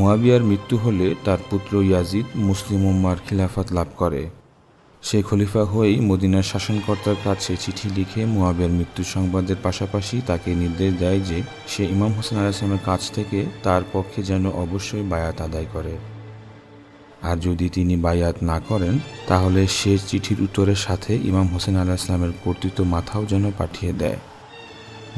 মুয়াবিয়ার মৃত্যু হলে তার পুত্র ইয়াজিদ মুসলিম উম্মার খিলাফত লাভ করে। সে খলিফা হয়েই মদিনার শাসনকর্তার কাছে চিঠি লিখে মুয়াবিয়ার মৃত্যু সংবাদের পাশাপাশি তাকে নির্দেশ দেয় যে সে ইমাম হোসেন আলাইসলামের কাছ থেকে তার পক্ষে যেন অবশ্যই বায়াত আদায় করে। আর যদি তিনি বায়াত না করেন, তাহলে সে চিঠির উত্তরের সাথে ইমাম হোসেন আলাইসলামের কর্তৃত্ব মাথাও যেন পাঠিয়ে দেয়।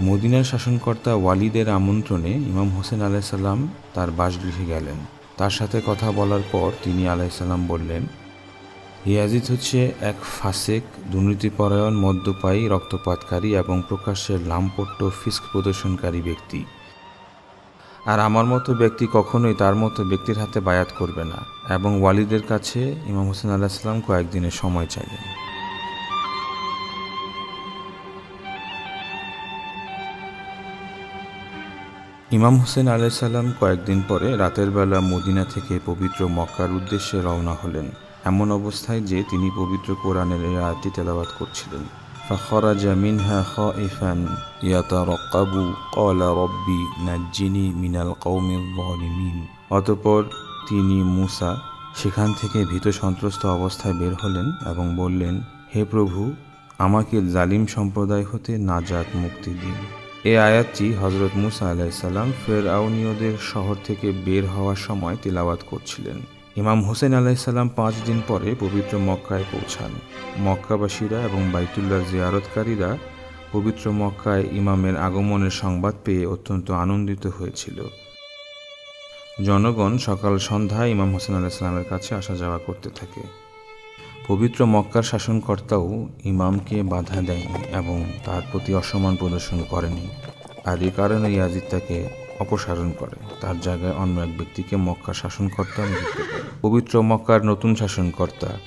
মদিনার শাসনকর্তা ওয়ালিদের আমন্ত্রণে ইমাম হোসেন আলাইসাল্লাম তার বাসগৃহে গেলেন। তার সাথে কথা বলার পর তিনি আলাইসাল্লাম বললেন ইয়াজিদ হচ্ছে এক ফাসেক, দুর্নীতিপরায়ণ, মদ্যপায়ী, রক্তপাতকারী এবং প্রকাশ্যের লামপট্ট, ফিস্ক প্রদর্শনকারী ব্যক্তি। আর আমার মতো ব্যক্তি কখনোই তার মতো ব্যক্তির হাতে বায়াত করবে না। এবং ওয়ালিদের কাছে ইমাম হোসেন আলাহিসাল্লাম কয়েকদিনের সময় চাইলেন। ইমাম হোসেন আলাইসাল্লাম কয়েকদিন পরে রাতের বেলা মদিনা থেকে পবিত্র মক্কার উদ্দেশ্যে রওনা হলেন এমন অবস্থায় যে তিনি পবিত্র কোরআনের এই আয়াতটি তেলাবাত করছিলেন فخرج منها خائفا يترقب قال ربي نجني من القوم الظالمين অতঃপর তিনি মুসা সেখান থেকে ভীত সন্ত্রস্ত অবস্থায় বের হলেন এবং বললেন হে প্রভু আমাকে জালিম সম্প্রদায় হতে নাজাত মুক্তি দিন এই আয়াতটি হজরত মুসা আলাইসাল্লাম ফের আউনীয়দের শহর থেকে বের হওয়ার সময় তিলাওয়াত করছিলেন। ইমাম হোসেন আলাইসাল্লাম পাঁচ দিন পরে পবিত্র মক্কায় পৌঁছান। মক্কাবাসীরা এবং বাইতুল্লার জিয়ারতকারীরা পবিত্র মক্কায় ইমামের আগমনের সংবাদ পেয়ে অত্যন্ত আনন্দিত হয়েছিল। জনগণ সকাল সন্ধ্যায় ইমাম হোসেন আলাইসাল্লামের কাছে আসা যাওয়া করতে থাকে। পবিত্র মক্কার শাসনকর্তাও ইমামকে বাধা দেয়নি এবং তার প্রতি অসম্মান প্রদর্শন করেনি। আর এই কারণে ইয়াজিদ তাকে অপসারণ করে। তার জায়গায় অন্য এক ব্যক্তিকে মক্কা শাসনকর্তা নিযুক্ত করে। পবিত্র মক্কার নতুন শাসনকর্তা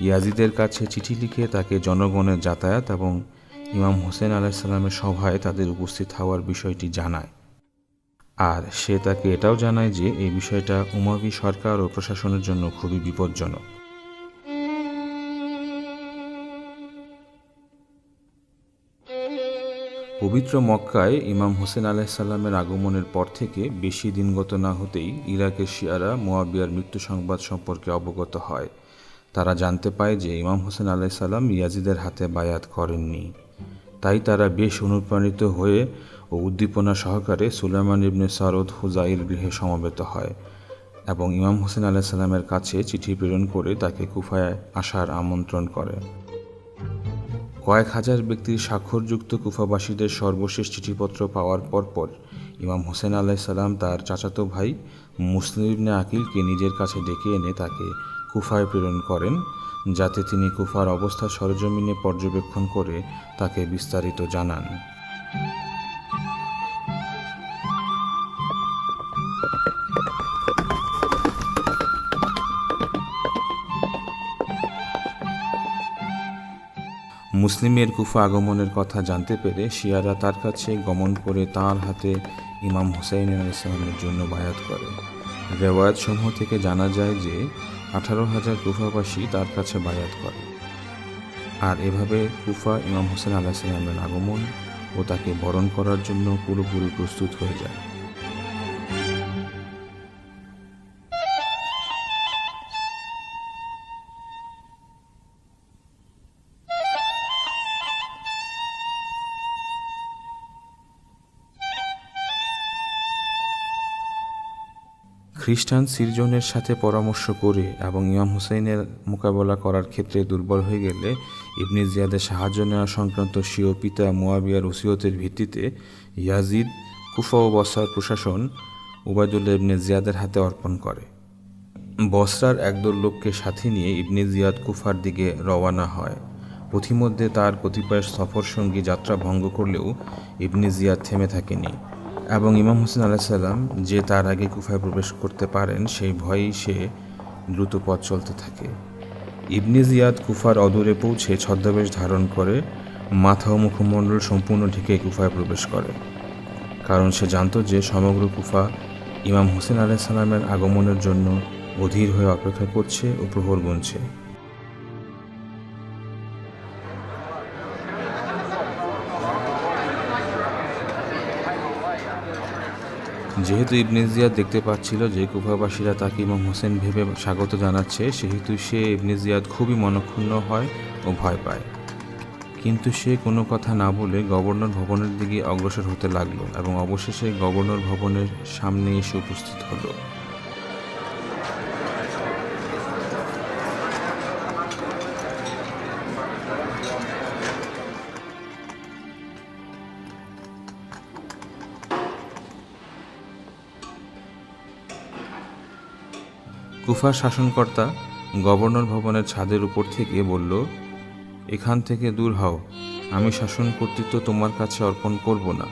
ইয়াজিদের কাছে চিঠি লিখে তাকে জনগণের যাতায়াত এবং ইমাম হোসেন আলাহিসাল্লামের সভায় তাদের উপস্থিত হওয়ার বিষয়টি জানায়। আর সে তাকে এটাও জানায় যে, এই বিষয়টা উমাবি সরকার ও প্রশাসনের জন্য খুবই বিপজ্জনক। পবিত্র মক্কায় ইমাম হোসেন আলাহিসাল্লামের আগমনের পর থেকে বেশি দিনগত না হতেই ইরাকের শিয়ারা মোয়াবিয়ার মৃত্যু সংবাদ সম্পর্কে অবগত হয়। তারা জানতে পায় যে ইমাম হোসেন আলাইসাল্লাম ইয়াজিদের হাতে বায়াত করেননি। তাই তারা বেশ অনুপ্রাণিত হয়ে ও উদ্দীপনা সহকারে সুলাইমান ইবনে সারদ হুজাইর গৃহে সমবেত হয় এবং ইমাম হোসেন আলাইসাল্লামের কাছে চিঠি প্রেরণ করে তাকে কুফায় আসার আমন্ত্রণ করে। কয়েক হাজার ব্যক্তির স্বাক্ষরযুক্ত কুফাবাসীদের সর্বশেষ চিঠিপত্র পাওয়ার পরপর ইমাম হোসেন আলাইসাল্লাম তার চাচাতো ভাই মুসলিম আকিলকে নিজের কাছে ডেকে এনে তাকে কুফায় প্রেরণ করেন, যাতে তিনি কুফার অবস্থা সরজমিনে পর্যবেক্ষণ করে তাকে বিস্তারিত জানান। মুসলিমের কুফা আগমনের কথা জানতে পেরে শিয়ারা তার কাছে গমন করে তার হাতে ইমাম হুসাইন আলাইসালামের জন্য বায়াত করে। রেওয়ায়ত সমূহ থেকে জানা যায় যে আঠারো হাজার কুফাবাসী তার কাছে বায়াত করে। আর এভাবে কুফা ইমাম হোসেন আলাহিসাল্লামের আগমন ও তাকে বরণ করার জন্য পুরোপুরি প্রস্তুত হয়ে যায়। খ্রিস্টান সিরজনের সাথে পরামর্শ করে এবং ইমাম হুসাইনের মোকাবেলা করার ক্ষেত্রে দুর্বল হয়ে গেলে ইবনে জিয়াদের সাহায্য নেওয়া সংক্রান্ত স্বীয় পিতা মোয়াবিয়ার ওসিয়তের ভিত্তিতে ইয়াজিদ কুফা ও বসার প্রশাসন উবায়দুল্লাহ ইবনে জিয়াদের হাতে অর্পণ করে। বসরার একদল লোককে সাথে নিয়ে ইবনে জিয়াদ কুফার দিকে রওয়ানা হয়। পথিমধ্যে তার কতিপয় সফর সঙ্গী যাত্রা ভঙ্গ করলেও ইবনে জিয়াদ থেমে থাকেনি। এবং ইমাম হোসেন আলাহিসাল্লাম যে তার আগে কুফায় প্রবেশ করতে পারেন, সেই ভয়েই সে দ্রুত পথ চলতে থাকে। ইবনে জিয়াদ কুফার অদূরে পৌঁছে ছদ্মবেশ ধারণ করে মাথা ও মুখমণ্ডল সম্পূর্ণ ঢেকে কুফায় প্রবেশ করে। কারণ সে জানত যে সমগ্র কুফা ইমাম হোসেন আলাইসাল্লামের আগমনের জন্য অধীর হয়ে অপেক্ষা করছে ও প্রহর গুনছে। যেহেতু ইবনে জিয়াদ দেখতে পাচ্ছিল যে কুফাবাসীরা তাকে ইমাম হোসেন ভেবে স্বাগত জানাচ্ছে, সেহেতু সে ইবনে জিয়াদ খুবই মনক্ষুণ্ণ হয় ও ভয় পায়। কিন্তু সে কোনো কথা না বলে গভর্নর ভবনের দিকে অগ্রসর হতে লাগল এবং অবশেষে গভর্নর ভবনের সামনে এসে উপস্থিত হলো। কুফার শাসনকর্তা গভর্নর ভবনের ছাদের উপর থেকে বলল, এখান থেকে দূর হও। আমি শাসন কর্তৃত্ব তোমার কাছে অর্পণ করব না।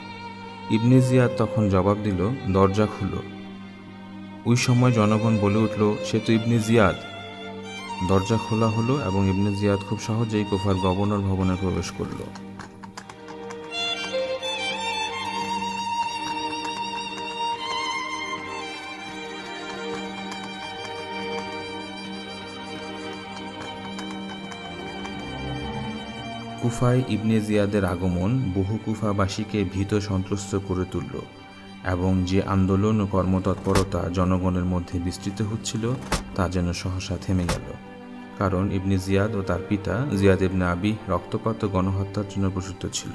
ইবনে জিয়াদ তখন জবাব দিল, দরজা খুলো। ওই সময় জনগণ বলে উঠল, সে তো ইবনে জিয়াদ। দরজা খোলা হলো এবং ইবনে জিয়াদ খুব সহজেই কুফার গভর্নর ভবনে প্রবেশ করল। কুফায় ইবনে জিয়াদের আগমন বহু কুফাবাসীকে ভীত সন্ত্রস্ত করে তুলল এবং যে আন্দোলন ও কর্মতৎপরতা জনগণের মধ্যে বিস্তৃত হচ্ছিল, তা যেন সহসা থেমে গেল। কারণ ইবনে জিয়াদ ও তার পিতা জিয়াদ ইবনে আবি রক্তপাত গণহত্যার জন্য প্রসিদ্ধ ছিল।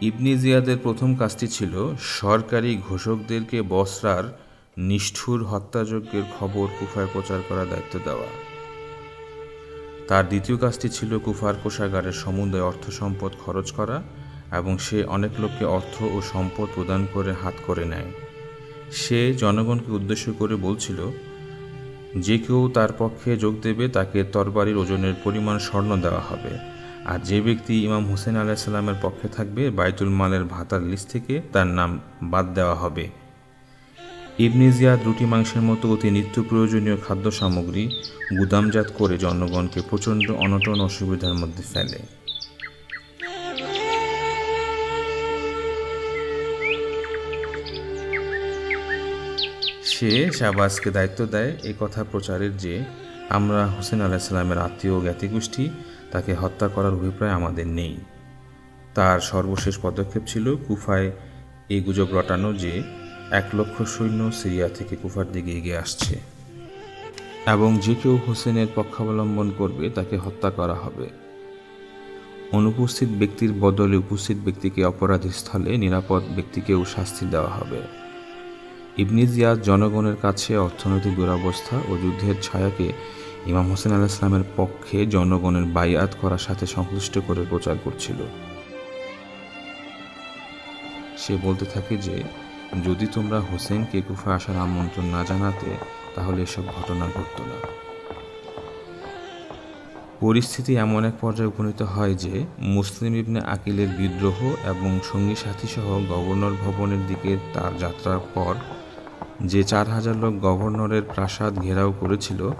ইবনে জিয়াদের প্রথম কাজটি ছিল সরকারি ঘোষকদেরকে বসরার নিষ্ঠুর হত্যাযজ্ঞের খবর কুফায় প্রচার করার দায়িত্ব দেওয়া। তার দ্বিতীয় কাজটি ছিল কুফার কোষাগারের সমুদয় অর্থ সম্পদ খরচ করা এবং সে অনেক লোককে অর্থ ও সম্পদ প্রদান করে হাত করে নেয়। সে জনগণকে উদ্দেশ্য করে বলছিল, যে কেউ তার পক্ষে যোগ দেবে, তাকে তরবারির ওজনের পরিমাণ স্বর্ণ দেওয়া হবে। আর যে ব্যক্তি ইমাম হোসেন আলাহিসাল্লামের পক্ষে থাকবে, বাইতুল মালের ভাতার লিস্ট থেকে তার নাম বাদ দেওয়া হবে। ইবনে জিয়াদ রুটি মাংসের মতো অতি নিত্য প্রয়োজনীয় খাদ্য সামগ্রী গুদামজাত করে জনগণকে প্রচণ্ড অনটন অসুবিধার মধ্যে ফেলে। সে শাহবাজকে দায়িত্ব দেয় এই কথা প্রচারের যে আমরা হোসেন আলাহিসাল্লামের আত্মীয় জ্ঞাতিগোষ্ঠী তাকে হত্যা করার অভিপ্রায় আমাদের নেই। তার সর্বশেষ পদক্ষেপ ছিল কুফায় এই গুজব রটানো যে এক লক্ষ সৈন্য সিরিয়া থেকে কুফার দিকে এগিয়ে আসছে। এবং যে কেউ হোসেনের পক্ষাবলম্বন করবে, তাকে হত্যা করা হবে। অনুপস্থিত ব্যক্তির বদলে উপস্থিত ব্যক্তিকে অপরাধী স্থলে নিরাপদ ব্যক্তিকেও শাস্তি দেওয়া হবে। ইবনি জিয়াদ জনগণের কাছে অর্থনৈতিক দুরবস্থা ও যুদ্ধের ছায়াকে ইমাম হোসেন আল ইসলামের পক্ষে জনগণের বাইয়াত করার সাথে সংশ্লিষ্ট করে প্রচার করছিল। সে বলতে থাকে যে যদি তোমরা হোসেনকে কুফা আসার আমন্ত্রণ না জানাতে, তাহলে এসব ঘটনা ঘটত না। পরিস্থিতি এমন এক পর্যায়ে উপনীত হয় যে, মুসলিম ইবনে আকিলের বিদ্রোহ এবং সঙ্গী সাথী সহ গভর্নর ভবনের দিকে তার যাত্রার পর, যে চার হাজার লোক গভর্নরের প্রাসাদ ঘেরাও করেছিল,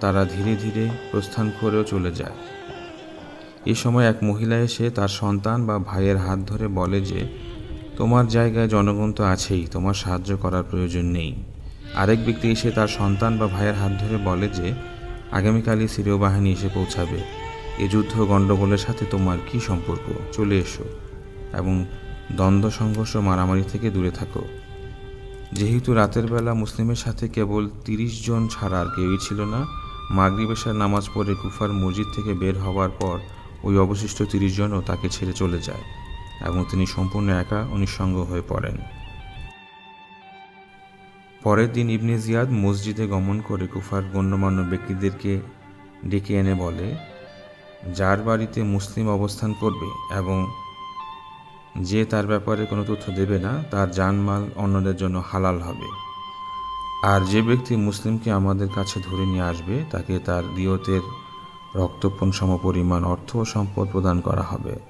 তারা ধীরে ধীরে প্রস্থান করেও চলে যায়। এ সময় এক মহিলা এসে তার সন্তান বা ভাইয়ের হাত ধরে বলে যে তোমার জায়গায় জনগণ তো আছেই, তোমার সাহায্য করার প্রয়োজন নেই। আরেক ব্যক্তি এসে তার সন্তান বা ভাইয়ের হাত ধরে বলে যে, আগামীকালই সিরীয় বাহিনী এসে পৌঁছাবে। এ যুদ্ধ গণ্ডগোলের সাথে তোমার কি সম্পর্ক? চলে এসো এবং দ্বন্দ্ব, সংঘর্ষ, মারামারি থেকে দূরে থাকো। যেহেতু রাতের বেলা মুসলিমের সাথে কেবল তিরিশ জন ছাড়া আর কেউই ছিল না মাগরিবেশার নামাজ পড়ে কুফার মসজিদ থেকে বের হওয়ার পর ওই অবশিষ্ট তিরিশ জনও তাকে ছেড়ে চলে যায়। এবং তিনি সম্পূর্ণ একা নিঃসঙ্গ হয়ে পড়েন। পরের দিন ইবনে জিয়াদ মসজিদে গমন করে কুফার গণ্যমান্য ব্যক্তিদেরকে ডেকে এনে বলে, যার বাড়িতে মুসলিম অবস্থান করবে এবং যে তার ব্যাপারে কোনো তথ্য দেবে না, তার জানমাল অন্যদের জন্য হালাল হবে। আর যে ব্যক্তি মুসলিমকে আমাদের কাছে ধরে নিয়ে আসবে, তাকে তার দিয়তের রক্তপণ সমপরিমাণ অর্থ ও সম্পদ প্রদান করা হবে।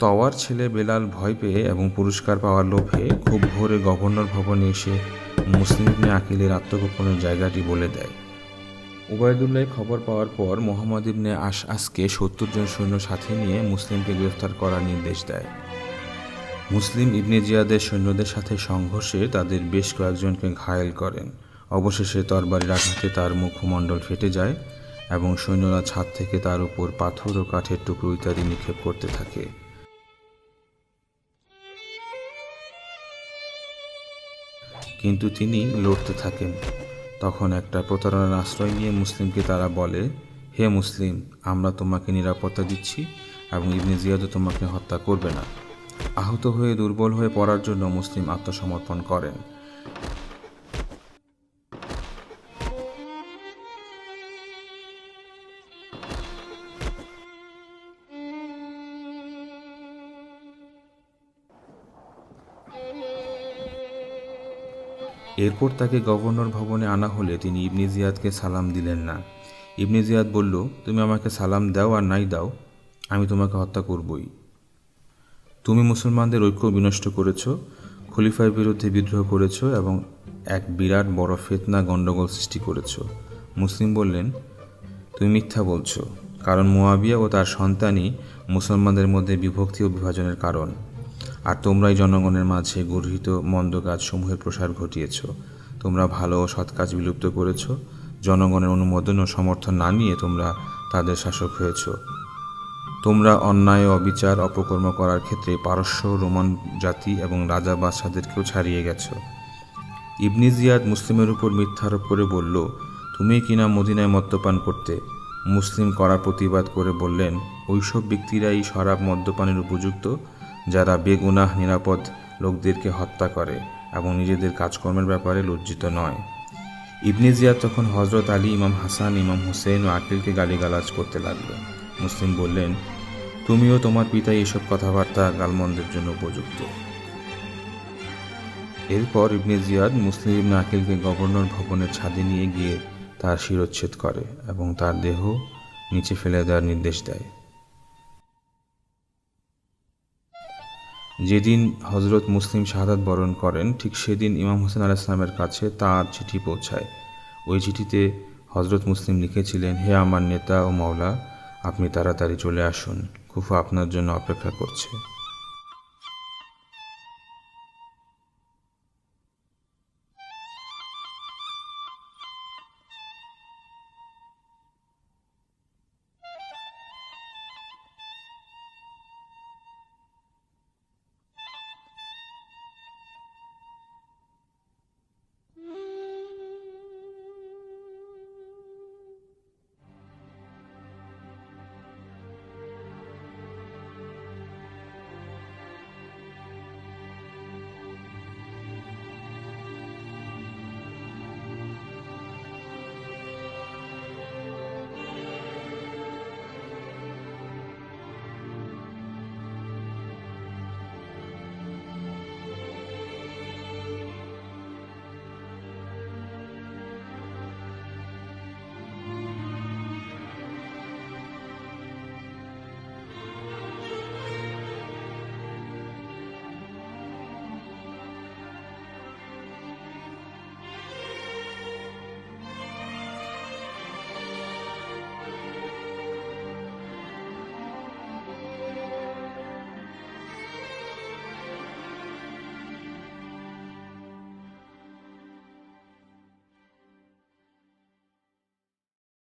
তওয়ার ছেলে বেলাল ভয় পেয়ে এবং পুরস্কার পাওয়ার লোভে খুব ভোরে গভর্নর ভবনে এসে মুসলিম ইবনে আকিলের আত্মগোপনের জায়গাটি বলে দেয়। উবায়দুল্লাহ খবর পাওয়ার পর মোহাম্মদ ইবনে আশ আসকে সত্তর জন সৈন্য সাথে নিয়ে মুসলিমকে গ্রেফতার করার নির্দেশ দেয়। মুসলিম ইবনে জিয়াদের সৈন্যদের সাথে সংঘর্ষে তাদের বেশ কয়েকজনকে ঘায়েল করেন। অবশেষে তরবারির আঘাতে তার মুখমণ্ডল ফেটে যায় এবং সৈন্যরা ছাদ থেকে তার উপর পাথর ও কাঠের টুকরো ইত্যাদি নিক্ষেপ করতে থাকে। কিন্তু তিনি লড়তে থাকেন। তখন একটা প্রতারণার আশ্রয় নিয়ে মুসলিমকে তারা বলে, হে মুসলিম, আমরা তোমাকে নিরাপত্তা দিচ্ছি এবং ইবনে জিয়াদও তোমাকে হত্যা করবে না। আহত হয়ে দুর্বল হয়ে পড়ার জন্য মুসলিম আত্মসমর্পণ করেন। এরপর তাকে গভর্নর ভবনে আনা হলে তিনি ইবনে জিয়াদকে সালাম দিলেন না। ইবনে জিয়াদ বলল, তুমি আমাকে সালাম দাও আর নাই দাও, আমি তোমাকে হত্যা করবই। তুমি মুসলমানদের ঐক্য বিনষ্ট করেছ, খলিফার বিরুদ্ধে বিদ্রোহ করেছ এবং এক বিরাট বড় ফেতনা গণ্ডগোল সৃষ্টি করেছ। মুসলিম বললেন, তুমি মিথ্যা বলছো, কারণ মোয়াবিয়া ও তার সন্তানই মুসলমানদের মধ্যে বিভক্তি ও বিভাজনের কারণ। আর তোমরাই জনগণের মাঝে গর্হিত মন্দ কাজসমূহের প্রসার ঘটিয়েছ। তোমরা ভালো ও সৎ কাজ বিলুপ্ত করেছ। জনগণের অনুমোদন ও সমর্থন না নিয়ে তোমরা তাদের শাসক হয়েছ। তোমরা অন্যায় অবিচার অপকর্ম করার ক্ষেত্রে পারস্য, রোমান জাতি এবং রাজা বাদশাদেরকেও ছাড়িয়ে গেছো। ইবনি জিয়াদ মুসলিমের উপর মিথ্যারোপ করে বলল, তুমি কিনা মদিনায় মদ্যপান করতে? মুসলিম করার প্রতিবাদ করে বললেন ওইসব ব্যক্তিরাই শরাব মদ্যপানের উপযুক্ত। যারা বেগুনাহ, নিরাপদ লোকদেরকে হত্যা করে এবং নিজেদের কাজকর্মের ব্যাপারে লজ্জিত নয়। ইবনে জিয়াদ তখন হজরত আলী, ইমাম হাসান, ইমাম হুসেন ও আকিলকে গালিগালাজ করতে লাগল। মুসলিম বললেন, তুমিও তোমার পিতাই এসব কথাবার্তা গালমন্দের জন্য উপযুক্ত। এরপর ইবনে জিয়াদ মুসলিম ইবনে আকিলকে গভর্নর ভবনের ছাদে নিয়ে গিয়ে তার শিরোচ্ছেদ করে এবং তার দেহ নিচে ফেলে দেওয়ার নির্দেশ দেয়। যেদিন হজরত মুসলিম শাহাদাত বরণ করেন, ঠিক সেদিন ইমাম হোসেন আলাহ ইসলামের কাছে তার চিঠি পৌঁছায়। ওই চিঠিতে হজরত মুসলিম লিখেছিলেন, হে আমার নেতা ও মাওলা, আপনি তাড়াতাড়ি চলে আসুন। কুফা আপনার জন্য অপেক্ষা করছে।